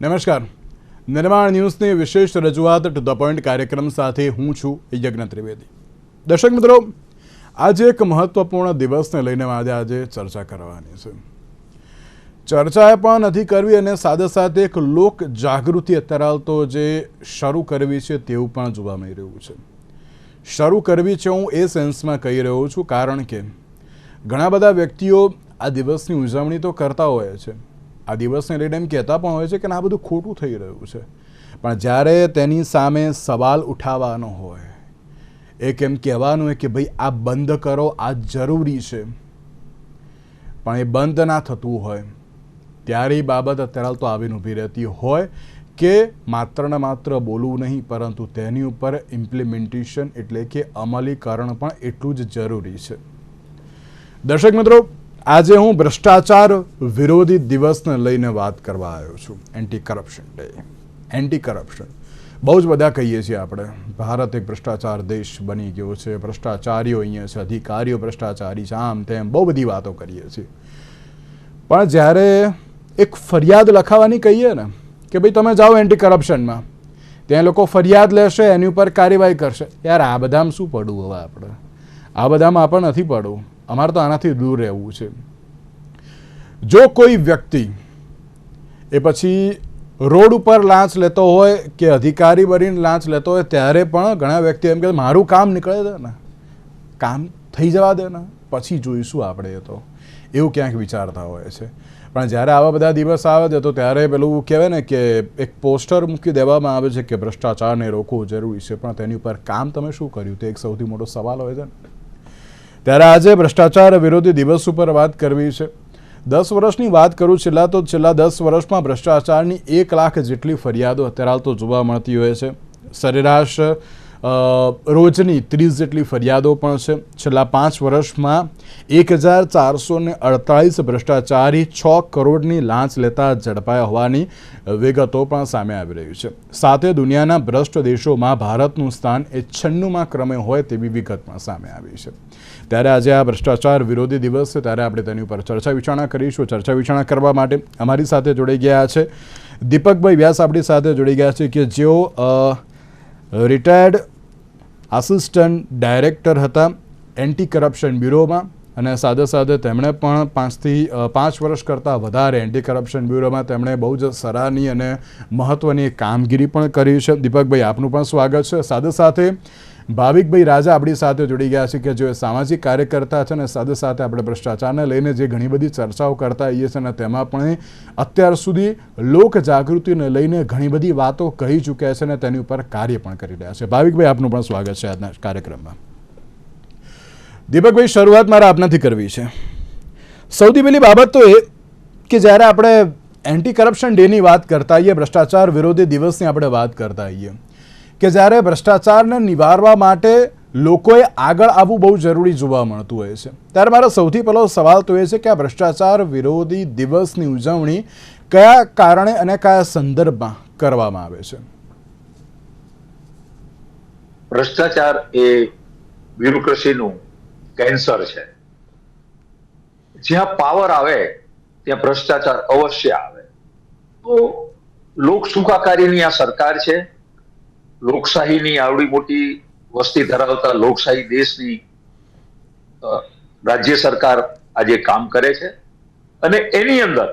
નમસ્કાર. નિર્માણ ન્યૂઝની વિશેષ રજૂઆત ટુ ધ પોઈન્ટ કાર્યક્રમ સાથે હું છું યજ્ઞ ત્રિવેદી. દર્શક મિત્રો, આજે એક મહત્વપૂર્ણ દિવસને લઈને આજે આજે ચર્ચા કરવાની છે. ચર્ચા પણ નથી કરવી અને સાથે સાથે એક લોક જાગૃતિ અત્યારે તો જે શરૂ કરવી છે તેવું પણ જોવા મળી રહ્યું છે. શરૂ કરવી છે હું એ સેન્સમાં કહી રહ્યો છું કારણ કે ઘણા બધા વ્યક્તિઓ આ દિવસની ઉજવણી તો કરતા હોય છે. આ દિવસને લઈને એમ કહેતા પણ હોય છે કે આ બધું ખોટું થઈ રહ્યું છે. પણ જ્યારે તેની સામે સવાલ ઉઠાવવાનો હોય, એક એમ કહેવાનું હોય કે ભાઈ આ બંધ કરો, આ જરૂરી છે. પણ એ બંધ ના થતું હોય ત્યારે એ બાબત અત્યારે તો આવીને ઊભી રહેતી હોય કે માત્ર ને માત્ર બોલવું નહીં, પરંતુ તેની ઉપર ઇમ્પ્લિમેન્ટેશન એટલે કે અમલીકરણ પણ એટલું જ જરૂરી છે. દર્શક મિત્રો આજે હું ભ્રષ્ટાચાર વિરોધી દિવસને લઈને વાત કરવા આવ્યો છું. Anti corruption day anti corruption બહુ જ બધા કહીએ છીએ આપણે. ભારત એક ભ્રષ્ટાચાર દેશ બની ગયો છે. ભ્રષ્ટાચારીઓ અહીંયા છે, અધિકારીઓ ભ્રષ્ટાચારી છે, આમ તેમ બહુ બધી વાતો કરીએ છીએ. પણ જ્યારે એક ફરિયાદ લખાવાની કહીએ ને કે ભાઈ તમે જાઓ એન્ટી કરપ્શનમાં ત્યાં લોકો ફરિયાદ લેશે, એની ઉપર કાર્યવાહી કરશે. યાર આ બધામાં શું પડવું હવે આપણે? આ બધામાં આપણે નથી પડવું. અમારે તો આનાથી દૂર રહેવું છે. જો કોઈ વ્યક્તિ એ પછી રોડ ઉપર લાંચ લેતો હોય કે અધિકારી બનીને લાંચ લેતો હોય, ત્યારે પણ ઘણા વ્યક્તિ એમ કે મારું કામ નીકળે દે ને. કામ થઈ જવા દે ને, પછી જોઈશું આપણે એ તો. એવું ક્યાંક વિચારતા હોય છે. પણ જ્યારે આવા બધા દિવસ આવે છે, તો ત્યારે પેલું કહેવાય ને કે એક પોસ્ટર મૂકી દેવામાં આવે છે કે ભ્રષ્ટાચારને રોકવું જરૂરી છે. પણ તેની ઉપર કામ તમે શું કર્યું? તે એક સૌથી મોટો સવાલ હોય છે ને. ત્યારે આજે ભ્રષ્ટાચાર વિરોધી દિવસ ઉપર વાત કરવી છે. દસ વર્ષની વાત કરું છેલ્લા તો છેલ્લા દસ વર્ષમાં ભ્રષ્ટાચારની એક લાખ જેટલી ફરિયાદો અત્યારે હાલ તો જોવા મળતી હોય છે. સરેરાશ રોજની ત્રીસ જેટલી ફરિયાદો પણ છે. છેલ્લા પાંચ વર્ષમાં એક હજાર ચારસો ને અડતાલીસ ભ્રષ્ટાચારી છ કરોડની લાંચ લેતા ઝડપાયા હોવાની વિગતો પણ સામે આવી રહી છે. સાથે દુનિયાના ભ્રષ્ટ દેશોમાં ભારતનું સ્થાન એ છન્નુમાં ક્રમે હોય તેવી વિગત પણ સામે આવી છે. ત્યારે આજે આ ભ્રષ્ટાચાર વિરોધી દિવસ છે, ત્યારે આપણે તેની ઉપર ચર્ચા વિચારણા કરીશું. ચર્ચા વિચારણા કરવા માટે અમારી સાથે જોડાઈ ગયા છે દીપકભાઈ વ્યાસ આપણી સાથે જોડાઈ ગયા છે કે જેઓ રિટાયર્ડ આસિસ્ટન્ટ ડાયરેક્ટર હતા એન્ટી કરપ્શન બ્યુરોમાં અને સાથે સાથે તેમણે પણ પાંચથી પાંચ વર્ષ કરતાં વધારે એન્ટી કરપ્શન બ્યુરોમાં તેમણે બહુ જ સરાહનીય અને મહત્ત્વની કામગીરી પણ કરી છે. દીપકભાઈ, આપનું પણ સ્વાગત છે. સાથે સાથે ભાવિકભાઈ રાજા આપણી સાથે જોડી ગયા છે કે જે સામાજિક કાર્યકર્તા છે અને સાથે સાથે આપણે ભ્રષ્ટાચારને લઈને જે ઘણી બધી ચર્ચાઓ કરતા હોઈએ છીએ અને તેમાં પણ અત્યાર સુધી લોક જાગૃતિને લઈને ઘણી બધી વાતો કહી ચૂક્યા છે અને તેની ઉપર કાર્ય પણ કરી રહ્યા છે. ભાવિકભાઈ, આપનું પણ સ્વાગત છે આજના કાર્યક્રમમાં. દીપકભાઈ, શરૂઆત મારે આપનાથી કરવી છે. સૌથી પહેલી બાબત તો એ કે જ્યારે આપણે એન્ટી કરપ્શન ડેની વાત કરતા હોઈએ ભ્રષ્ટાચાર વિરોધી દિવસની આપણે વાત કરતા હોઈએ કે જ્યારે ભ્રષ્ટાચારને નિવારવા માટે લોકોએ આગળ આવવું બહુ જરૂરી જોવા મળતું હોય છે. ત્યારે મારો સૌથી પહેલો સવાલ તો એ છે કે આ ભ્રષ્ટાચાર વિરોધી દિવસની ઉજવણી કયા કારણે અને કયા સંદર્ભમાં કરવામાં આવે છે? ભ્રષ્ટાચાર એ બ્યુરોક્રસીનું કેન્સર છે. જ્યાં પાવર આવે, ત્યાં ભ્રષ્ટાચાર અવશ્ય આવે. તો લોક સુખાકારીની આ સરકાર છે. લોકશાહીની આવડી મોટી વસ્તી ધરાવતા લોકશાહી દેશની રાજ્ય સરકાર આજે કામ કરે છે. અને એની અંદર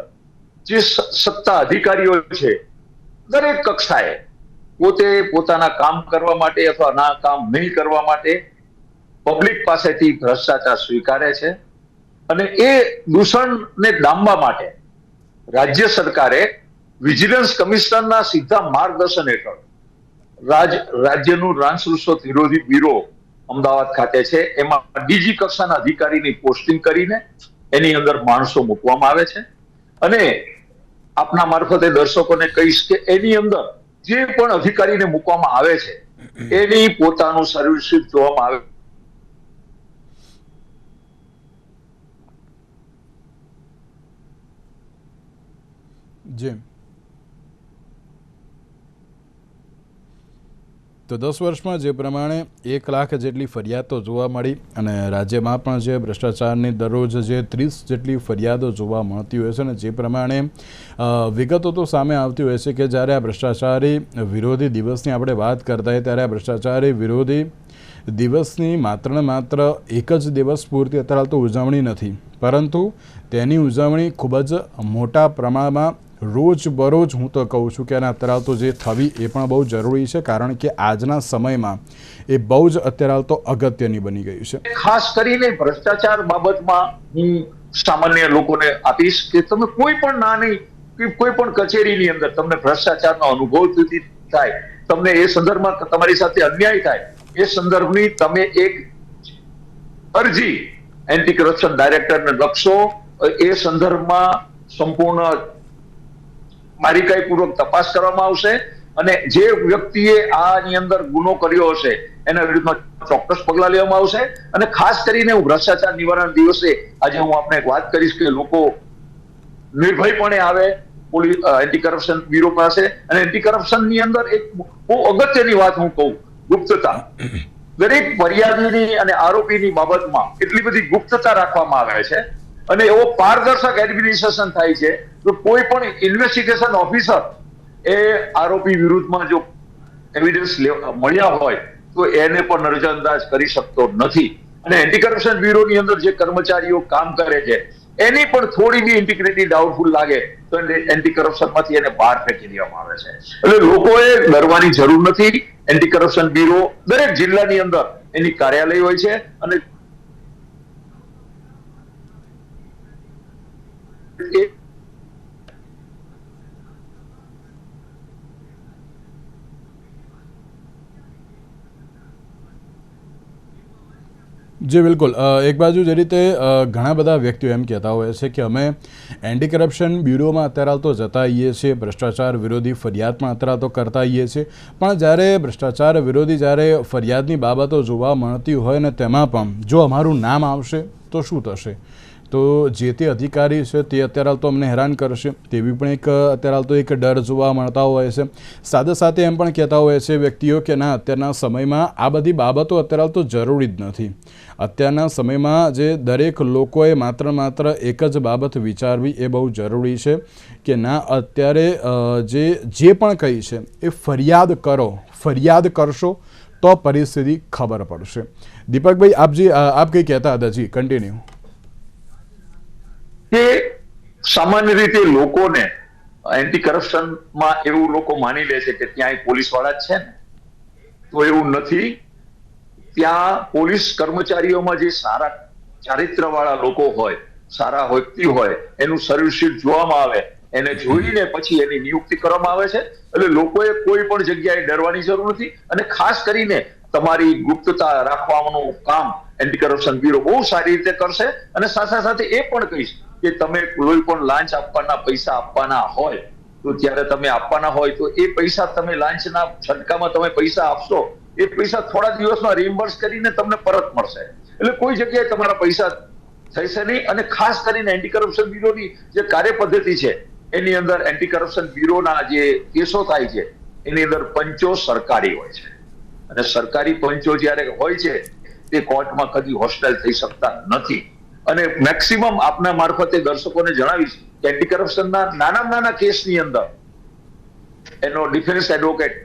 જે સત્તા અધિકારીઓ છે, દરેક કક્ષાએ પોતે પોતાના કામ કરવા માટે અથવા ના કામ નહીં કરવા માટે પબ્લિક પાસેથી ભ્રષ્ટાચાર સ્વીકારે છે અને એ દૂષણને ડામવા માટે રાજ્ય સરકારે વિજિલન્સ કમિશનરના સીધા માર્ગદર્શન હેઠળ રાજ રાજ્યનું રાંસરુસ્વત વિરોધી બ્યુરો અમદાવાદ ખાતે છે. એમાં ડીજી કક્ષાના અધિકારીની પોસ્ટિંગ કરીને એની અંદર માણસો મૂકવામાં આવે છે. અને આપના મારફતે દર્શકોને કહીશ કે એની અંદર જે પણ અધિકારીને મૂકવામાં આવે છે એની પોતાનું સર્વિસ જોવામાં આવે જી તો દસ વર્ષમાં જે પ્રમાણે એક લાખ જેટલી ફરિયાદો જોવા મળી અને રાજ્યમાં પણ જે ભ્રષ્ટાચારની દરરોજ જે ત્રીસ જેટલી ફરિયાદો જોવા મળતી હોય છે અને જે પ્રમાણે વિગતો તો સામે આવતી હોય છે કે જ્યારે આ ભ્રષ્ટાચારી વિરોધી દિવસની આપણે વાત કરતા હોય ત્યારે આ ભ્રષ્ટાચારી વિરોધી દિવસની માત્ર ને માત્ર એક જ દિવસ પૂરતી અત્યારે તો ઉજવણી નથી. પરંતુ તેની ઉજવણી ખૂબ જ મોટા પ્રમાણમાં રોજ બરોજ હું તો કહું છું કે એના અત્યારે તો જે થવી એ પણ બહુ જરૂરી છે, કારણ કે આજના સમયમાં એ બહુ જ અત્યારે તો અગત્યની બની ગયું છે. ખાસ કરીને ભ્રષ્ટાચાર બાબતમાં હું સામાન્ય લોકોને આપીશ કે તમે કોઈ પણ નાની, કોઈ પણ કચેરીની અંદર તમને ભ્રષ્ટાચારનો અનુભવ થતી થાય, તમને એ સંદર્ભમાં તમારી સાથે અન્યાય થાય, એ સંદર્ભની તમે એક અરજી એન્ટી કરપ્શન ડાયરેક્ટરને લખશો, એ સંદર્ભમાં સંપૂર્ણ બારીકાઈ પૂર્વક તપાસ કરવામાં આવશે અને જે વ્યક્તિએ આની અંદર ગુનો કર્યો હશે, એના વિરુદ્ધમાં ચોક્કસ પગલા લેવામાં આવશે. અને ખાસ કરીને હું ભ્રષ્ટાચાર નિવારણ દિવસે આજે હું આપને એક વાત કરીશ કે લોકો નિર્ભયપણે આવે પોલીસ એન્ટી કરપ્શન બ્યુરો પાસે. અને એન્ટી કરપ્શનની અંદર એક બહુ અગત્યની વાત હું કહું, ગુપ્તતા. દરેક ફરિયાદીની અને આરોપીની બાબતમાં એટલી બધી ગુપ્તતા રાખવામાં આવે છે અને એવો પારદર્શક એડમિનિસ્ટ્રેશન થાય છે, તો કોઈ પણ ઇન્વેસ્ટિગેશન ઓફિસર એ આરોપી વિરુદ્ધમાં જો એવિડન્સ મળ્યા હોય, તો એને પણ નજરઅંદાજ કરી શકતો નથી. અને એન્ટી કરપ્શન બ્યુરોની અંદર જે કર્મચારીઓ કામ કરે છે, એની પણ થોડી બી ઇન્ટિગ્રિટી ડાઉટફુલ લાગે, તો એન્ટી કરપ્શનમાંથી એને બહાર ફેંકી દેવામાં આવે છે. એટલે લોકોએ ડરવાની જરૂર નથી. એન્ટી કરપ્શન બ્યુરો દરેક જિલ્લાની અંદર એની કાર્યાલય હોય છે અને એ જી, બિલકુલ. એક બાજુ જે રીતે ઘણા બધા વ્યક્તિઓ એમ કહેતા હોય છે કે અમે એન્ટી કરપ્શન બ્યુરોમાં અત્યારે તો જતા આવીએ છીએ, ભ્રષ્ટાચાર વિરોધી ફરિયાદ પણ અત્યારે તો કરતા આવીએ છીએ. પણ જ્યારે ભ્રષ્ટાચાર વિરોધી જ્યારે ફરિયાદની બાબતો જોવા મળતી હોય ને તેમાં પણ જો અમારું નામ આવશે તો શું થશે? તો જે તે અધિકારી છે તે અત્યારે હાલ તો અમને હેરાન કરશે. તેવી પણ એક, અત્યારે હાલ તો એક ડર જોવા મળતા હોય છે. સાથે સાથે એમ પણ કહેતા હોય છે વ્યક્તિઓ કે ના, અત્યારના સમયમાં આ બધી બાબતો અત્યારે હાલ તો જરૂરી જ નથી. અત્યારના સમયમાં જે દરેક લોકોએ માત્ર માત્ર એક જ બાબત વિચારવી એ બહુ જરૂરી છે કે ના, અત્યારે જે જે પણ કહી છે એ ફરિયાદ કરો. ફરિયાદ કરશો તો પરિસ્થિતિ ખબર પડશે. દીપકભાઈ, આપ જે આપ કંઈ કહેતા હતા? જી કન્ટિન્યુ કે સામાન્ય રીતે લોકોને એન્ટી કરપ્શનમાં એવું લોકો માની લે છે કે ત્યાં પોલીસવાળા છે ને, તો એવું નથી. ત્યાં પોલીસ કર્મચારીઓમાં જે સારા ચારિત્ર વાળા લોકો હોય, સારા વ્યક્તિ હોય, એનું સર્વિસ જોવામાં આવે, એને જોઈને પછી એની નિયુક્તિ કરવામાં આવે છે. એટલે લોકોએ કોઈ પણ જગ્યાએ ડરવાની જરૂર નથી. અને ખાસ કરીને તમારી ગુપ્તતા રાખવાનું કામ એન્ટી કરપ્શન બ્યુરો બહુ સારી રીતે કરશે. અને સાથે સાથે એ પણ કહીશ કે તમે કોઈ પણ લાંચ આપવાના, પૈસા આપવાના હોય, તો ત્યારે તમે આપવાના હોય, તો એ પૈસા તમે લાંચના છટકામાં તમે પૈસા આપશો. એ પૈસા થોડા દિવસમાં રિમ્બર્સ કરીને તમને પરત મળશે. એટલે કોઈ જગ્યાએ તમારા પૈસા થશે નહીં અને ખાસ કરીને એન્ટી કરપ્શન બ્યુરોની જે કાર્ય પદ્ધતિ છે, એની અંદર એન્ટી કરપ્શન બ્યુરોના જે કેસો થાય છે, એની અંદર પંચો સરકારી હોય છે. અને સરકારી પંચો જ્યારે હોય છે, તે કોર્ટમાં કદી હોસ્ટેલ થઈ શકતા નથી. અને મેક્સિમમ આપના મારફતે દર્શકોને જણાવીશ કે એન્ટી કરપ્શનના નાના નાના કેસની અંદર એનો ડિફેન્સ એડવોકેટ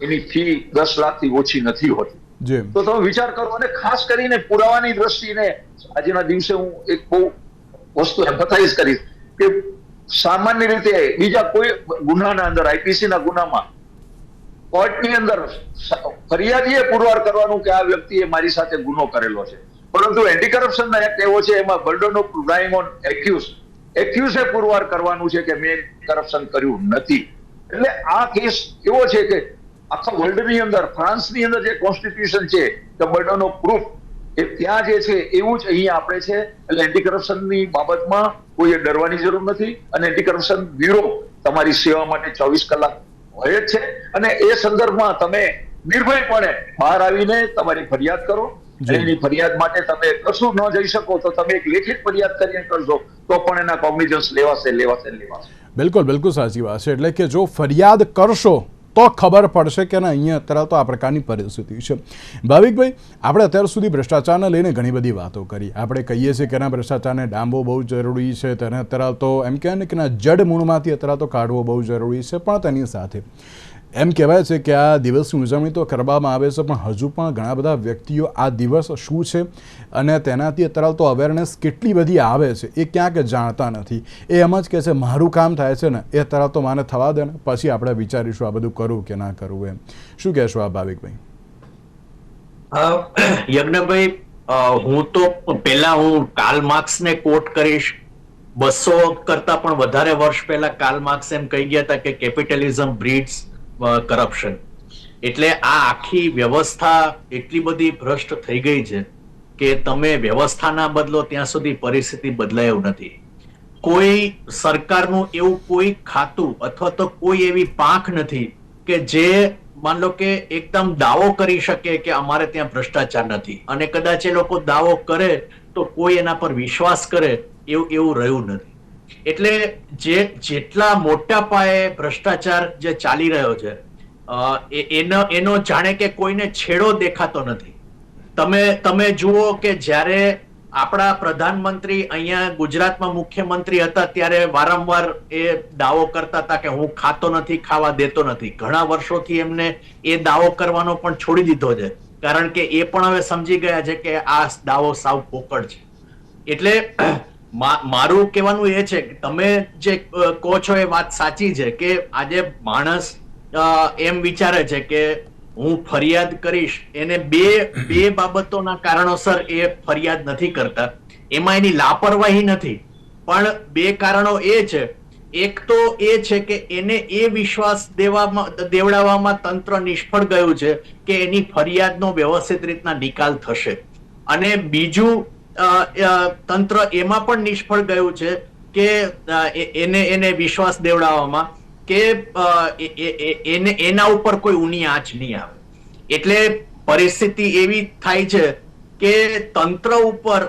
એની ફી દસ લાખથી ઓછી નથી હોતી. તો તમે વિચાર કરો અને ખાસ કરીને પુરાવાની દ્રષ્ટિને આજના દિવસે હું એક બહુ વસ્તુ એમ્પથાઇઝ કરીશ કે સામાન્ય રીતે બીજા કોઈ ગુનાના અંદર આઈપીસી ના ગુનામાં કોર્ટની અંદર ફરિયાદીએ પુરવાર કરવાનું કે આ વ્યક્તિએ મારી સાથે ગુનો કરેલો છે. પરંતુ એન્ટી કરપ્શન એક્ટ એવો છે, એમાં burden of lying on accuse એક્યુઝે પુરવાર કરવાનું છે કે મેં કરપ્શન કર્યું નથી. એટલે આ કેસ એવો છે કે આખા વર્લ્ડની અંદર ફ્રાન્સની અંદર જે કોન્સ્ટિટ્યુશન છે ધ બર્ડન ઓફ પ્રૂફ એ ત્યાં જે છે, એવું જ અહીંયા આપણે છે. એટલે એન્ટી કરપ્શનની બાબતમાં કોઈએ ડરવાની જરૂર નથી અને એન્ટી કરપ્શન બ્યુરો તમારી સેવા માટે ચોવીસ કલાક હોય જ છે. અને એ સંદર્ભમાં તમે નિર્ભયપણે બહાર આવીને તમારી ફરિયાદ કરો. એની ફરિયાદ માટે તમે કશું ન જઈ શકો તો તમે એક લેખિત ફરિયાદ કરીને કરશો તો પણ એના કોગ્નિઝન્સ લેવાશે લેવાશે લેવાશે. બિલકુલ બિલકુલ સાચી વાત છે. એટલે કે જો ફરિયાદ કરશો તો ખબર પડશે કે ના અહીંયા અત્યારે તો આ પ્રકારની પરિસ્થિતિ છે. ભાવિકભાઈ આપણે અત્યાર સુધી ભ્રષ્ટાચારને લઈને ઘણી બધી વાતો કરી. આપણે કહીએ છીએ કે ના ભ્રષ્ટાચારને ડામવો બહુ જરૂરી છે તેને અત્યારે તો એમ કહેવાય ને કે ના જડ મૂળમાંથી અત્યારે તો કાઢવો બહુ જરૂરી છે પણ તેની સાથે એમ કહેવાય છે કે આ દિવસની ઉજવણી તો કરવામાં આવે છે, પણ હજુ પણ ઘણા બધા વ્યક્તિઓ આ દિવસ શું છે અને તેનાથી અત્યારે તો અવેરનેસ કેટલી બધી આવે છે એ ક્યાંક જાણતા નથી. એ એમ જ કહે છે, મારું કામ થાય છે ને, એ અત્યારે તો માને થવા દે ને, પછી આપણે વિચારીશું આ બધું કરવું કે ના કરવું એમ. શું કહેશો આ ભાવિકભાઈ? યજ્ઞભાઈ હું તો પહેલા હું કાર્લ માર્ક્સને કોટ કરીશ. બસો કરતા પણ વધારે વર્ષ પહેલા કાર્લ માર્ક્સ એમ કહી ગયા હતા કે કેપિટલિઝમ બ્રીડ્સ કરપ્શન એટલે આ આખી વ્યવસ્થા એટલી બધી ભ્રષ્ટ થઈ ગઈ છે કે તમે વ્યવસ્થાના બદલો ત્યાં સુધી પરિસ્થિતિ બદલાય નથી. કોઈ સરકારનું એવું કોઈ ખાતું અથવા તો કોઈ એવી પાંખ નથી કે જે માન લો કે એકદમ દાવો કરી શકે કે અમારે ત્યાં ભ્રષ્ટાચાર નથી. અને કદાચ એ લોકો દાવો કરે તો કોઈ એના પર વિશ્વાસ કરે એવું એવું રહ્યું નથી. એટલે જે જેટલા મોટા પાયે ભ્રષ્ટાચાર જે ચાલી રહ્યો છે એનો એનો જાણે કે કોઈને છેડો દેખાતો નથી. તમે તમે જુઓ કે જ્યારે આપણા પ્રધાનમંત્રી અહીંયા ગુજરાતમાં મુખ્યમંત્રી હતા ત્યારે વારંવાર એ દાવો કરતા હતા કે હું ખાતો નથી, ખાવા દેતો નથી. ઘણા વર્ષોથી એમને એ દાવો કરવાનો પણ છોડી દીધો છે. કારણ કે એ પણ હવે સમજી ગયા છે કે આ દાવો સાવ પોકળ છે. એટલે મારું કહેવાનું એ છે કે તમે જે કહો છો એ વાત સાચી છે કે આજે માણસ એમ વિચારે છે કે હું ફરિયાદ કરીશ એને બે બે બાબતોના કારણોસર એ ફરિયાદ નથી કરતા. એમાં એની લાપરવાહી નથી. પણ બે કારણો એ છે. એક તો એ છે કે એને એ વિશ્વાસ દેવામાં દેવડાવવામાં તંત્ર નિષ્ફળ ગયું છે કે એની ફરિયાદનો વ્યવસ્થિત રીતના નિકાલ થશે. અને બીજું તંત્ર એમાં પણ નિષ્ફળ ગયું છે કે એને એને વિશ્વાસ દેવડાવવામાં કે એને, એના ઉપર કોઈ ઊની આંચ નહીં આવે. એટલે પરિસ્થિતિ એવી થાય છે કે તંત્ર ઉપર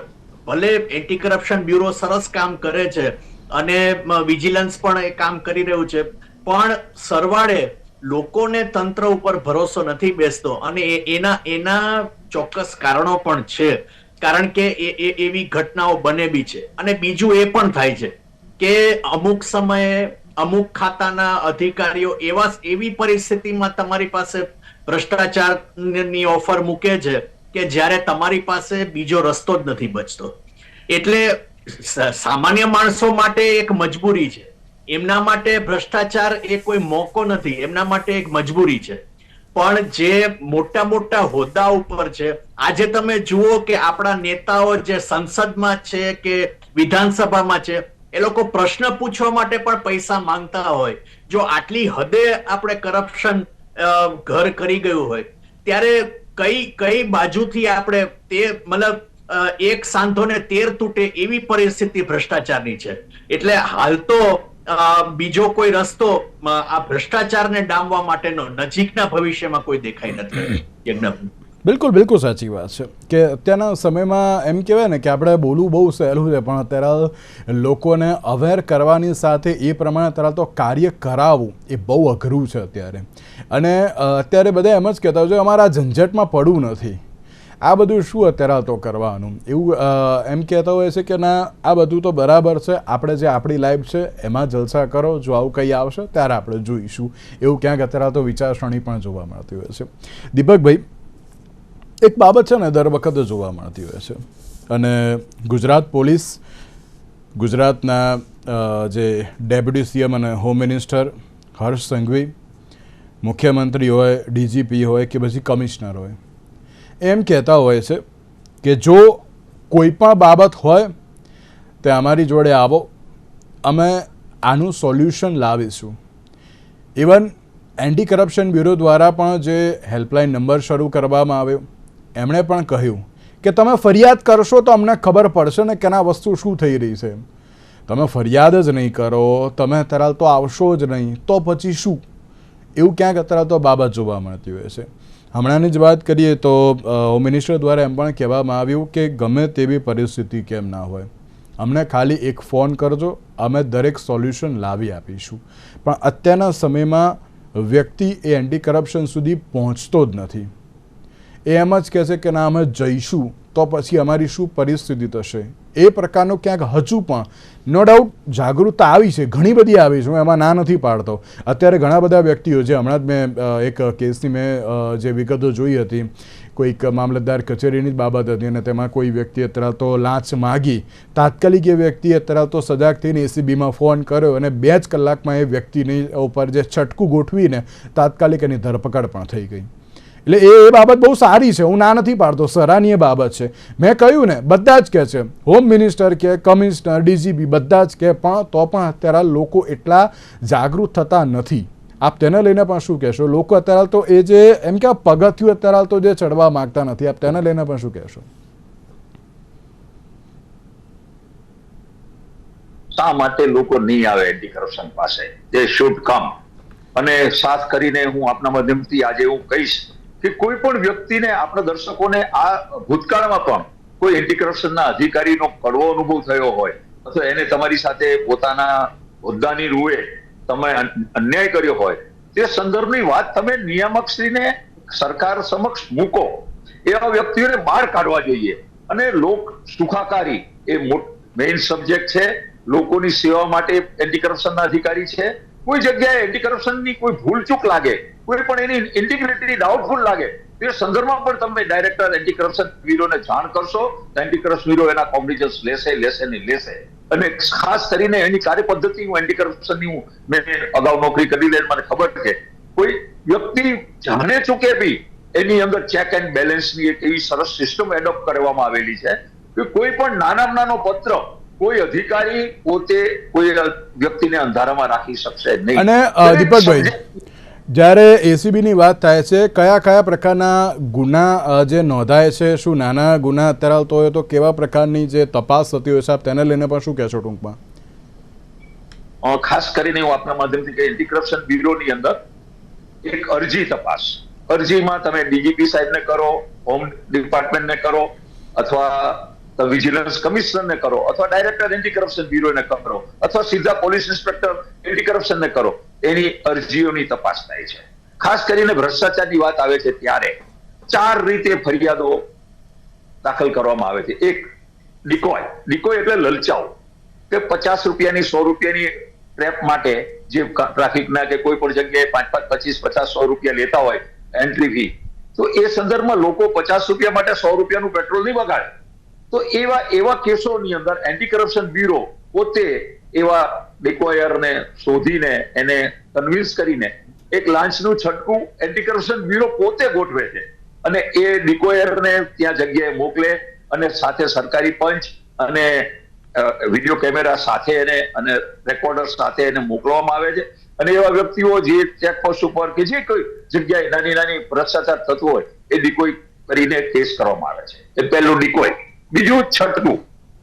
ભલે એન્ટી કરપ્શન બ્યુરો સરસ કામ કરે છે અને વિજિલન્સ પણ એ કામ કરી રહ્યું છે, પણ સરવાળે લોકોને તંત્ર ઉપર ભરોસો નથી બેસતો અને એના એના ચોક્કસ કારણો પણ છે. કારણ કે એ એવી ઘટનાઓ બને બી છે. અને બીજું એ પણ થાય છે કે અમુક સમયે અમુક ખાતાના અધિકારીઓ એવા એવી પરિસ્થિતિમાં તમારી પાસે ભ્રષ્ટાચારની ઓફર મૂકે છે કે જ્યારે તમારી પાસે બીજો રસ્તો જ નથી બચતો. એટલે સામાન્ય માણસો માટે એક મજબૂરી છે. એમના માટે ભ્રષ્ટાચાર એ કોઈ મોકો નથી. એમના માટે એક મજબૂરી છે. પણ જે મોટા મોટા હોદ્દા ઉપર છે, આજે તમે જુઓ કે આપણા નેતાઓ જે સંસદમાં છે કે વિધાનસભામાં છે, એ લોકો પ્રશ્ન પૂછવા માટે પણ પૈસા માંગતા હોય. જો આટલી હદે આપણે કરપ્શન ઘર કરી ગયું હોય, ત્યારે કઈ કઈ બાજુથી આપણે તે મતલબ એક સાંધો ને તેર તૂટે એવી પરિસ્થિતિ ભ્રષ્ટાચારની છે. એટલે હાલ તો બીજો કોઈ રસ્તો આ ભ્રષ્ટાચારને ડામવા માટેનો નજીકના ભવિષ્યમાં કોઈ દેખાઈ નથી. યજ્ઞ. બિલકુલ બિલકુલ સાચી વાત છે. કે અત્યારના સમયમાં એમ કહેવાય ને કે આપણે બોલવું બહુ સહેલું છે પણ અત્યારે લોકોને અવેર કરવાની સાથે એ પ્રમાણે અત્યારે તો કાર્ય કરાવવું એ બહુ અઘરું છે અત્યારે. અને અત્યારે બધા એમ જ કહેતા હોય છે અમારા ઝંઝટમાં પડવું નથી. આ બધું શું અત્યારે તો કરવાનું? એવું એમ કહેતા હોય છે કે ના, આ બધું તો બરાબર છે, આપણે જે આપણી લાઈફ છે, એમાં જલસા કરો, જો આવું કંઈ આવશે, ત્યારે આપણે જોઈશું. એવું ક્યાંક અત્યારે તો વિચારસરણી પણ જોવા મળતી હોય છે. દીપકભાઈ, એક બાબત છે ને દર વખતે જોવા મળતી હોય છે. અને ગુજરાત પોલીસ, ગુજરાતના જે ડેપ્યુટી સીએમ અને હોમ મિનિસ્ટર હર્ષ સંઘવી, મુખ્યમંત્રી હોય, ડીજીપી હોય કે પછી કમિશનર હોય એમ કહેતા હોય છે કે જો કોઈ પણ બાબત હોય, તે અમારી જોડે આવો. અમે આનું સોલ્યુશન લાવીશું. ઇવન એન્ટી કરપ્શન બ્યુરો દ્વારા પણ જે હેલ્પલાઇન નંબર શરૂ કરવામાં આવ્યો, એમણે પણ કહ્યું કે તમે ફરિયાદ કરશો તો અમને ખબર પડશે ને કે ના વસ્તુ શું થઈ રહી છે. તમે ફરિયાદ જ નહીં કરો, તમે અત્યારે તો આવશો જ નહીં, તો પછી શું? એવું ક્યાંક અત્યારે તો બાબત જોવા મળતી હોય છે. હમણાંની જ વાત કરીએ તો હોમ મિનિસ્ટર દ્વારા એમ પણ કહેવામાં આવ્યું કે ગમે તેવી પરિસ્થિતિ કેમ ના હોય. અમને ખાલી એક ફોન કરજો, અમે દરેક સોલ્યુશન લાવી આપીશું. પણ અત્યારના સમયમાં વ્યક્તિ એ એન્ટી કરપ્શન સુધી પહોંચતો જ નથી. એ એમ જ કહે છે કે ના, અમે જઈશું, તો પછી અમારી શું પરિસ્થિતિ થશે? એ પ્રકારનો ક્યાંક હજુ પણ નો ડાઉટ જાગૃતતા આવી છે, ઘણી બધી આવી છે, હું એમાં ના નથી પાડતો. અત્યારે ઘણા બધા વ્યક્તિઓ જે હમણાં જ મેં એક કેસની મેં જે વિગતો જોઈ હતી, કોઈક મામલતદાર કચેરીની જ બાબત હતી અને તેમાં કોઈ વ્યક્તિએ અત્યારે તો લાંચ માગી. તાત્કાલિક એ વ્યક્તિએ અત્યારે તો સજાગ થઈને એસીબીમાં ફોન કર્યો અને બે જ કલાકમાં એ વ્યક્તિની ઉપર જે છટકું ગોઠવીને તાત્કાલિક એની ધરપકડ પણ થઈ ગઈ. એટલે એ એ બાબત બહુ સારી છે, હું ના નથી પાડતો, સરાહનીય બાબત છે. મેં કહ્યું ને, બધા જ કહે છે હોમ મિનિસ્ટર કે કમિશનર ડીજીપી બધા જ કહે, પણ તો પણ અત્યારે લોકો એટલા જાગૃત થતા નથી. આપ તેને લઈને પણ શું કહેશો? લોકો અત્યારે તો એ જે, એમ કે પગથિયું અત્યારે તો જે ચડવા માંગતા નથી, આપ તેને લઈને પણ શું કહેશો? શા માટે લોકો નહીં આવે એન્ટી કરપ્શન પાસે? દે શુડ કમ અને ખાસ કરીને હું આપના માધ્યમથી આજે હું કહીશ કે કોઈ પણ વ્યક્તિને આપણા દર્શકોને આ ભૂતકાળમાં પણ કોઈ એન્ટી અધિકારીનો કડવો અનુભવ થયો હોય, અથવા એને તમારી સાથે પોતાના હોદ્દાની રૂએ તમે અન્યાય કર્યો હોય, તે સંદર્ભની વાત તમે નિયામકશ્રીને સરકાર સમક્ષ મૂકો. એવા વ્યક્તિઓને બહાર કાઢવા જોઈએ. અને લોક સુખાકારી એ મેઇન સબ્જેક્ટ છે. લોકોની સેવા માટે એન્ટી કરપ્શનના અધિકારી છે. કોઈ જગ્યાએ એન્ટી કરપ્શનની કોઈ ભૂલચૂક લાગે કોઈ પણ એની ઇન્ટિગ્રિટી ડાઉટફુલ લાગે એ સંદર્ભમાં પણ તમે ડાયરેક્ટર એન્ટી કરપ્શન બ્યુરોને જાણ કરશો તો એન્ટી કરપ્શન બ્યુરો એના કોમ્પિટિશન્સ લેશે લેશે ને લેશે. અને ખાસ કરીને એની કાર્ય પદ્ધતિ હું એન્ટી કરપ્શનની હું મેં અગાઉ નોકરી કરી લે મને ખબર છે. કોઈ વ્યક્તિ જાણે ચૂકે બી એની અંદર ચેક એન્ડ બેલેન્સની એક એવી સરસ સિસ્ટમ એડોપ્ટ કરવામાં આવેલી છે કે કોઈ પણ નાનામાં નાનો પત્ર કોઈ અધિકારી પોતે કોઈ વ્યક્તિને અંધારામાં રાખી શકશે નહીં. અને દીપકભાઈ જ્યારે એસીબીની વાત થાય છે, કયા કયા પ્રકારના ગુના જે નોંધાય છે, શું નાના ગુના અત્યારે આવતો હોય તો કેવા પ્રકારની જે તપાસ થતી હોય સાહેબ તેને લઈને પણ શું કહેશો ટૂંકમાં? ખાસ કરીને હું આપના માધ્યમથી કે એન્ટી કરપ્શન બ્યુરોની અંદર એક અરજી તપાસ. અરજીમાં તમે ડીજીપી સાહેબને કરો હોમ ડિપાર્ટમેન્ટને કરો, અથવા વિજિલન્સ કમિશનરને કરો, અથવા ડાયરેક્ટર એન્ટી કરપ્શન બ્યુરોને કરો, અથવા સીધા પોલીસ ઇન્સ્પેક્ટર એન્ટી કરપ્શનને કરો. એની અરજીઓની તપાસ થાય છે. ખાસ કરીને ભ્રષ્ટાચારની વાત આવે છે ત્યારે ચાર રીતે ફરિયાદો દાખલ કરવામાં આવે છે. એક ડિકોય ડિકોય એટલે લલચાવ કે પચાસ રૂપિયાની, સો રૂપિયાની ટ્રેપ માટે જે ટ્રાફિકના કે કોઈ પણ જગ્યાએ પાંચ પાંચ, પચીસ, પચાસ, સો રૂપિયા લેતા હોય એન્ટ્રી ફી તો એ સંદર્ભમાં લોકો પચાસ રૂપિયા માટે સો રૂપિયાનું પેટ્રોલ નહીં બગાડે તો એવા એવા કેસોની અંદર એન્ટી કરપ્શન બ્યુરો પોતે એવા ડિકોયરને શોધીને એને કન્વિન્સ કરીને એક લાંચનું છટકું એન્ટી કરપ્શન બ્યુરો પોતે ગોઠવે છે. અને એ ડિકોયરને ત્યાં જગ્યાએ મોકલે અને સાથે સરકારી પંચ અને વીડિયો કેમેરા સાથે એને અને રેકોર્ડર સાથે એને મોકલવામાં આવે છે. અને એવા વ્યક્તિઓ જે ચેકપોસ્ટ ઉપર કે જે કોઈ જગ્યાએ નાની નાની ભ્રષ્ટાચાર થતું હોય એ ડિકોય કરીને કેસ કરવામાં આવે છે. એ પહેલું ડિકોય બીજું છટકું,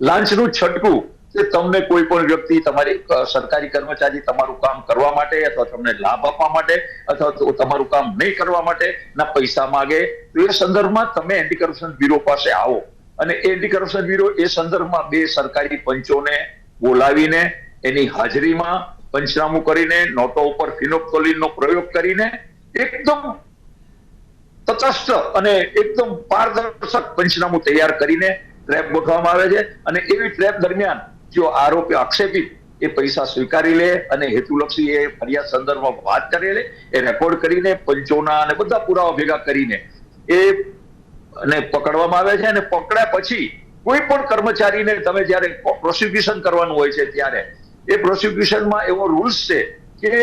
લાંચનું છટકું કે તમને કોઈ પણ વ્યક્તિ, તમારી સરકારી કર્મચારી તમારું કામ કરવા માટે અથવા તમને લાભ આપવા માટે અથવા તો તમારું કામ નહીં કરવા માટે ના પૈસા માંગે, તો એ સંદર્ભમાં તમે એન્ટી કરપ્શન બ્યુરો પાસે આવો. અને એન્ટી કરપ્શન બ્યુરો એ સંદર્ભમાં બે સરકારી પંચોને બોલાવીને, એની હાજરીમાં પંચનામું કરીને, નોટો ઉપર ફિનોપ્તોલિનનો પ્રયોગ કરીને એકદમ તટસ્થ અને એકદમ પારદર્શક પંચનામું તૈયાર કરીને ટ્રેપ ગોઠવવામાં આવે છે અને એવી ટ્રેપ દરમિયાન જો આરોપી આક્ષેપિત એ પૈસા સ્વીકારી લે અને હેતુલક્ષી એ ફરિયાદ સંદર્ભમાં વાત કરી લે, એ રેકોર્ડ કરીને પંચોના અને બધા પુરાવા ભેગા કરીને એ અને પકડવામાં આવે છે અને પકડ્યા પછી કોઈ પણ કર્મચારીને તમે જ્યારે પ્રોસિક્યુશન કરવાનું હોય છે ત્યારે, એ પ્રોસિક્યુશનમાં એવો રૂલ્સ છે કે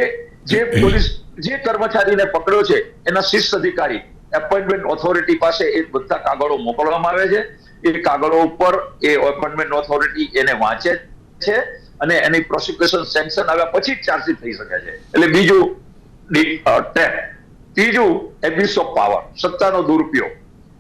જે પોલીસ જે કર્મચારીને પકડ્યો છે, એના શિસ્ત અધિકારી એપોઇન્ટમેન્ટ ઓથોરિટી પાસે એ બધા કાગળો મોકલવામાં આવે છે. એ કાગળો ઉપર એ એપોઇન્ટમેન્ટ ઓથોરિટી એને વાંચે છે અને એની પ્રોસિક્યુશન સેન્કશન આવ્યા પછી ચાર્જશીટ થઈ શકે છે. એટલે બીજું ટેપ. ત્રીજું એબ્યુસ ઓફ પાવર સત્તાનો દુરુપયોગ.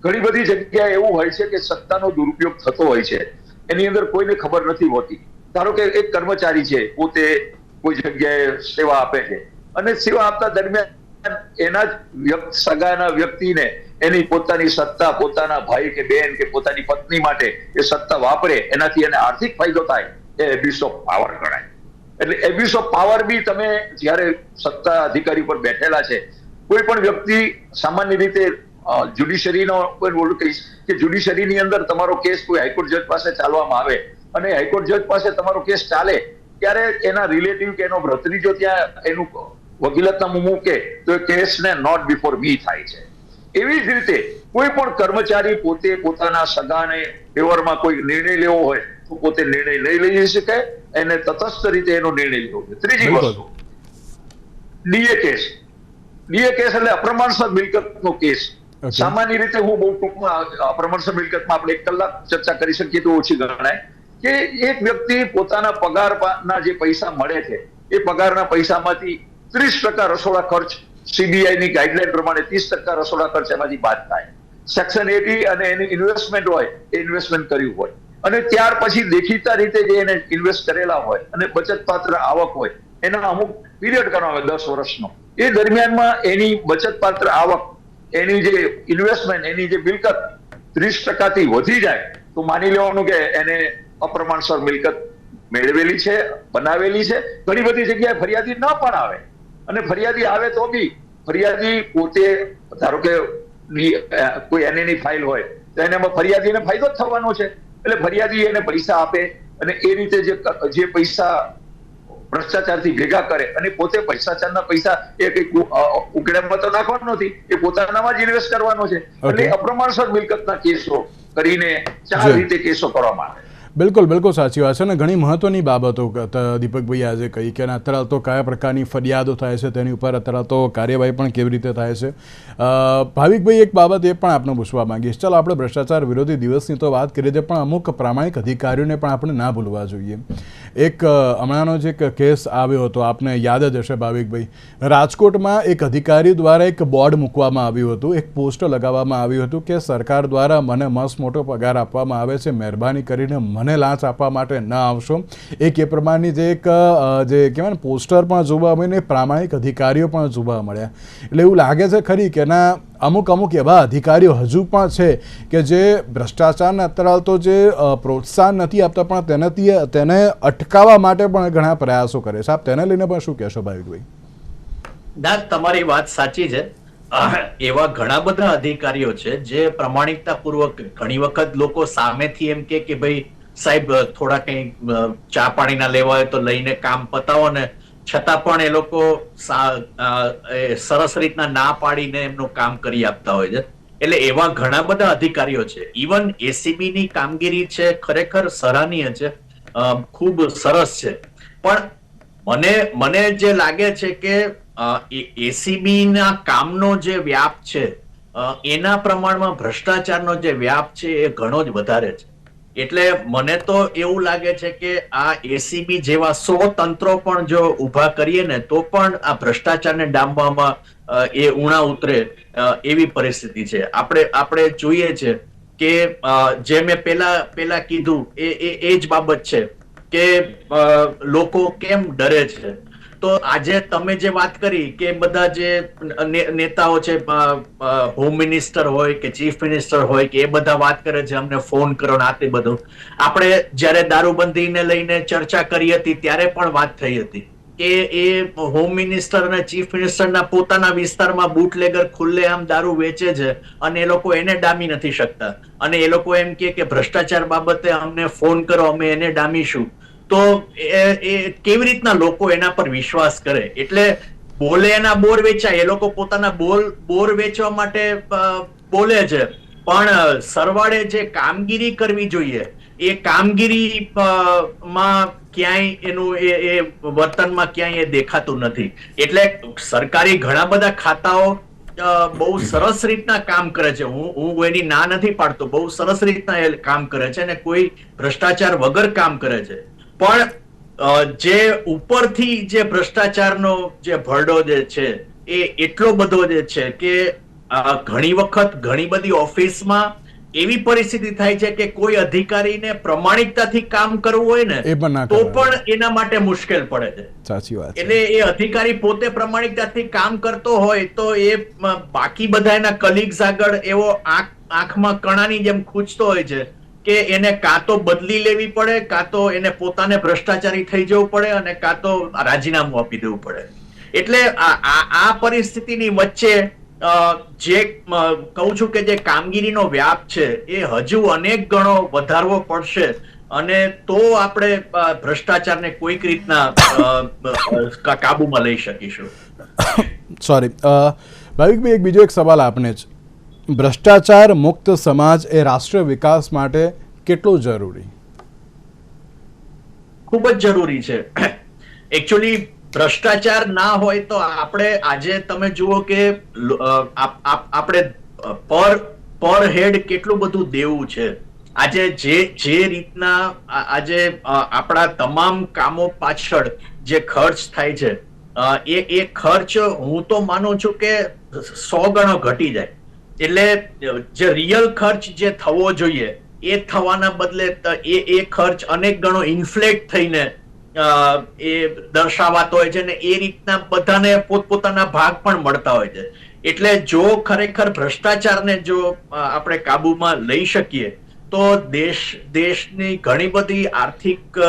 ઘણી બધી જગ્યાએ એવું હોય છે કે સત્તાનો દુરુપયોગ થતો હોય છે. એની અંદર કોઈને ખબર નથી હોતી. ધારો કે એક કર્મચારી છે, પોતે કોઈ જગ્યાએ સેવા આપે છે. અને સેવા આપતા દરમિયાન એના જ સગાના વ્યક્તિને એની પોતાની સત્તા, પોતાના ભાઈ કે બેન કે પોતાની પત્ની માટે એ સત્તા વાપરે, એનાથી એને આર્થિક ફાયદો થાય, એ એબ્યુસ ઓફ પાવર ગણાય. એટલે એબ્યુઝ ઓફ પાવર બી તમે જ્યારે સત્તા અધિકારી પર બેઠેલા છે, કોઈ પણ વ્યક્તિ સામાન્ય રીતે જ્યુડિશરીનો કોઈ ઓલું કહીશ કે જ્યુડિશરીની અંદર તમારો કેસ કોઈ હાઈકોર્ટ જજ પાસે ચાલવામાં આવે અને હાઈકોર્ટ જજ પાસે તમારો કેસ ચાલે, ત્યારે એના રિલેટિવ કે એનો ભત્રીજો ત્યાં એનું વકીલતનામું મૂકે, તો એ કેસને નોટ બિફોર મી થાય છે. એવી જ રીતે કોઈ પણ કર્મચારી પોતે પોતાના સગાને વ્યવહારમાં કોઈ નિર્ણય લેવો હોય તો પોતે નિર્ણય નહીં લઈ શકે એને તટસ્થ રીતે એનો નિર્ણય લેવો જોઈએ ત્રીજી વસ્તુ ડીએ કેસ. ડીએ કેસ એટલે અપ્રમાણસર મિલકતનો કેસ. સામાન્ય રીતે હું બહુ ટૂંકમાં અપ્રમાણસર મિલકતમાં આપણે એક કલાક ચર્ચા કરી શકીએ તો ઓછી ગણાય. કે એક વ્યક્તિ પોતાના પગારના જે પૈસા મળે છે એ પગારના પૈસામાંથી ત્રીસ ટકા રસોડા ખર્ચ સીબીઆઈ ની ગાઈડલાઈન પ્રમાણે ત્રીસ ટકા રસોડા ખર્ચ એમાંથી બાદ થાય. સેક્શન એટી અને એની ઇન્વેસ્ટમેન્ટ હોય, એ ઇન્વેસ્ટમેન્ટ કર્યું હોય. અને ત્યાર પછી દેખીતા રીતે જે એને ઇન્વેસ્ટ કરેલા હોય અને બચત પાત્ર આવક હોય, એના અમુક પીરિયડ આવે દસ વર્ષનો. એ દરમિયાનમાં એની બચત પાત્ર આવક, એની જે ઇન્વેસ્ટમેન્ટ એની જે મિલકત ત્રીસ ટકાથી વધી જાય, તો માની લેવાનું કે એને અપ્રમાણસર મિલકત મેળવેલી છે, બનાવેલી છે. ઘણી બધી જગ્યાએ ફરિયાદી ન પણ આવે. અને ફરિયાદી આવે તો બી ફરિયાદી પોતે ધારો કે કોઈ એની ફાઇલ હોય તો એને ફરિયાદીને ફાયદો જ થવાનો છે. એટલે ફરિયાદી એને પૈસા આપે અને એ રીતે જે જે પૈસા ભ્રષ્ટાચારથી ભેગા કરે અને પોતે ભ્રષ્ટાચારના પૈસા એ કઈ ઉકેડામાં તો નાખવાનો નથી એ પોતાનામાં જ ઇન્વેસ્ટ કરવાનો છે. એટલે અપ્રમાણસર મિલકતના કેસો કરીને ચાર રીતે કેસો કરવામાં આવે. બિલકુલ બિલકુલ સાચી વાત છે અને ઘણી મહત્વની બાબતો દીપકભાઈ આજે કહી કે અત્યારે તો કયા પ્રકારની ફરિયાદો થાય છે, તેની ઉપર અત્યારે તો કાર્યવાહી પણ કેવી રીતે થાય છે? ભાવિકભાઈ, એક બાબત એ પણ આપણે પૂછવા માંગીશ. ચાલો, આપણે ભ્રષ્ટાચાર વિરોધી દિવસની તો વાત કરીએ છીએ પણ અમુક પ્રામાણિક અધિકારીઓને પણ આપણે ના ભૂલવા જોઈએ. એક હમણાંનો જે કેસ આવ્યો હતો, આપને યાદ જ હશે ભાવિકભાઈ. રાજકોટમાં એક અધિકારી દ્વારા એક બોર્ડ મૂકવામાં આવ્યું હતું, એક પોસ્ટર લગાવવામાં આવ્યું હતું કે સરકાર દ્વારા મને મસ્ત મોટો પગાર આપવામાં આવે છે, મહેરબાની કરીને મને લાંચ આપવા માટે ન આવશો. એક એ પ્રમાણની જે એક જે કહેવાય ને પોસ્ટર પણ જોવા મળ્યું ને પ્રામાણિક અધિકારીઓ પણ જોવા મળ્યા. એટલે એવું લાગે છે ખરી કે ના અમુક અમુક એવા અધિકારીઓ હજુ પણ છે કે જે ભ્રષ્ટાચારને અત્યારે તો જે પ્રોત્સાહન નથી આપતા, પણ તેનાથી, તેને અટકાવવા માટે પણ ઘણા પ્રયાસો કરે છે. આપ તેને લઈને પણ શું કહેશો ભાવિકભાઈ ના તમારી વાત સાચી છે. એવા ઘણા બધા અધિકારીઓ છે જે પ્રમાણિકતા પૂર્વક ઘણી વખત લોકો સામેથી એમ કે કે ભાઈ સાહેબ, થોડા કંઈ ચા પાણીના લેવા હોય તો લઈને કામ પતાવો ને છતાં પણ એ લોકો સરસ રીતના ના પાડીને એમનું કામ કરી આપતા હોય છે. એટલે એવા ઘણા બધા અધિકારીઓ છે. ઇવન એસીબી ની કામગીરી છે, ખરેખર સરાહનીય છે. ખૂબ સરસ છે. પણ મને મને જે લાગે છે કે એસીબી ના કામનો જે વ્યાપ છે એના પ્રમાણમાં ભ્રષ્ટાચારનો જે વ્યાપ છે એ ઘણો જ વધારે છે. એટલે મને તો એવું લાગે છે કે આ એસીબી જેવા સો તંત્રો પણ જો ઊભા કરીએ ને, તો પણ આ ભ્રષ્ટાચારને ડામવામાં એ ઉણા ઉતરે એવી પરિસ્થિતિ છે. આપણે આપણે જોઈએ છે કે જે મેં પેલા પેલા કીધું, એ એ જ બાબત છે કે લોકો કેમ ડરે છે? તો આજે તમે જે વાત કરી કે બધા જે નેતાઓ છે હોમ મિનિસ્ટર હોય કે ચીફ મિનિસ્ટર હોય કે એ બધા વાત કરે છે, અમને ફોન કરો ને આ બધું. આપણે જ્યારે દારૂબંધીને લઈને ચર્ચા કરી હતી, ત્યારે પણ વાત થઈ હતી કે એ હોમ મિનિસ્ટર અને ચીફ મિનિસ્ટરના પોતાના વિસ્તારમાં બુટલેગર ખુલ્લેઆમ દારૂ વેચે છે અને એ લોકો એને ડામી નથી શકતા. અને એ લોકો એમ કે ભ્રષ્ટાચાર બાબતે અમને ફોન કરો, અમે એને ડામીશું. તો એ કેવી રીતના લોકો એના પર વિશ્વાસ કરે? એટલે બોલે એના બોર વેચાય, એ લોકો પોતાના બોલ, બોર વેચવા માટે બોલે છે. પણ સરવાળે જે કામગીરી કરવી જોઈએ, એ કામગીરી માં ક્યાંય એનું એ એ વર્તનમાં ક્યાંય એ દેખાતું નથી. એટલે સરકારી ઘણા બધા ખાતાઓ બહુ સરસ રીતના કામ કરે છે. હું હું એની ના નથી પાડતો. બહુ સરસ રીતના એ કામ કરે છે અને કોઈ ભ્રષ્ટાચાર વગર કામ કરે છે. પણ જે ઉપરથી જે ભ્રષ્ટાચારનો જે ભરડો જે છે એ એટલો બધો જે છે કે ઘણી વખત ઘણી બધી ઓફિસમાં એવી પરિસ્થિતિ થાય છે કે કોઈ અધિકારીને પ્રમાણિકતાથી કામ કરવું હોય ના તો પણ એના માટે મુશ્કેલ પડે છે. સાચી વાત એટલે એ અધિકારી પોતે પ્રમાણિકતાથી કામ કરતો હોય તો એ બાકી બધા એના કલીગ્સ આગળ એવો આંખ આંખમાં કણાની જેમ ખૂંચતો હોય છે. કે એને કાં તો બદલી લેવી પડે, કાં તો એને પોતાને ભ્રષ્ટાચારી થઈ જવું પડે અને કાં તો રાજીનામું આપી દેવું પડે. એટલે આ પરિસ્થિતિની વચ્ચે જે કહું છું કે જે કામગીરીનો વ્યાપ છે, એ હજુ અનેક ગણો વધારવો પડશે. અને તો આપણે ભ્રષ્ટાચારને કોઈક રીતના કાબુમાં લઈ શકીશું. સોરી ભાવિકભાઈ, એક બીજો એક સવાલ આપને જ. ભ્રષ્ટાચાર મુક્ત સમાજ એ રાષ્ટ્ર વિકાસ માટે કેટલું જરૂરી? ખૂબ જ જરૂરી છે. એકચ્યુઅલી ભ્રષ્ટાચાર ના હોય તો આપણે આજે તમે જુઓ કે આપણે પર પર હેડ કેટલું બધું દેવું છે. આજે જે જે રીતના આજે આપણા તમામ કામો પાછળ જે ખર્ચ થાય છે એ એ ખર્ચ હું તો માનું છું કે સો ગણો ઘટી જાય. એટલે જે રિયલ ખર્ચ જે થવો જોઈએ, એ થવાના બદલે એ એ ખર્ચ અનેક ગણો ઇન્ફ્લેટ થઈને એ દર્શાવાતો હોય છે ને એ રીતના બધાને પોતપોતાના ભાગ પણ મળતા હોય છે. એટલે જો ખરેખર ભ્રષ્ટાચારને જો આપણે કાબુમાં લઈ શકીએ, તો દેશ, દેશની ઘણી બધી આર્થિક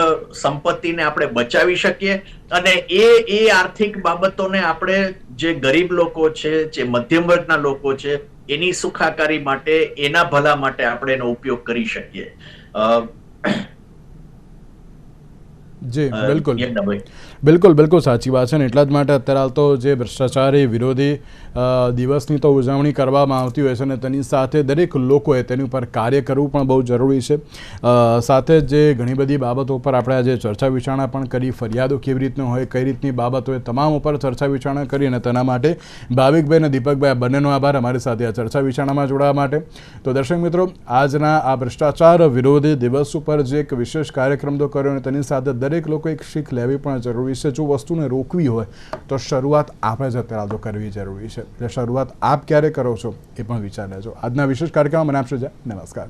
સંપત્તિને આપણે બચાવી શકીએ અને એ એ આર્થિક બાબતોને આપણે જે ગરીબ લોકો છે, જે મધ્યમ વર્ગના લોકો છે એની સુખાકારી માટે એના ભલા માટે આપણે એનો ઉપયોગ કરી શકીએ. જી બિલકુલ. બિલકુલ બિલકુલ સાચી વાત છે ને એટલા જ માટે અત્યારે હાલ તો જે ભ્રષ્ટાચારી વિરોધી દિવસની તો ઉજવણી કરવામાં આવતી હોય છે અને તેની સાથે દરેક લોકોએ તેની ઉપર કાર્ય કરવું પણ બહુ જરૂરી છે. સાથે જ ઘણી બધી બાબતો ઉપર આપણે આજે ચર્ચા વિચારણા પણ કરી, ફરિયાદો કેવી રીતની હોય, કઈ રીતની બાબત હોય તમામ ઉપર ચર્ચા વિચારણા કરી અને તેના માટે ભાવિકભાઈ અને દીપકભાઈ બંનેનો આભાર અમારી સાથે આ ચર્ચા વિચારણામાં જોડાવા માટે. તો દર્શક મિત્રો, આજના આ ભ્રષ્ટાચાર વિરોધી દિવસ ઉપર જે એક વિશેષ કાર્યક્રમ તો કર્યો અને તેની સાથે દરેક લોકો એક શીખ લેવી પણ જરૂરી છે. જો વસ્તુને રોકવી હોય, તો શરૂઆત આપણે જ અત્યારે કરવી જરૂરી છે. એટલે શરૂઆત આપ ક્યારે કરો છો એ પણ વિચાર લેજો આજના વિશેષ કાર્યક્રમમાં મને આપશો નમસ્કાર.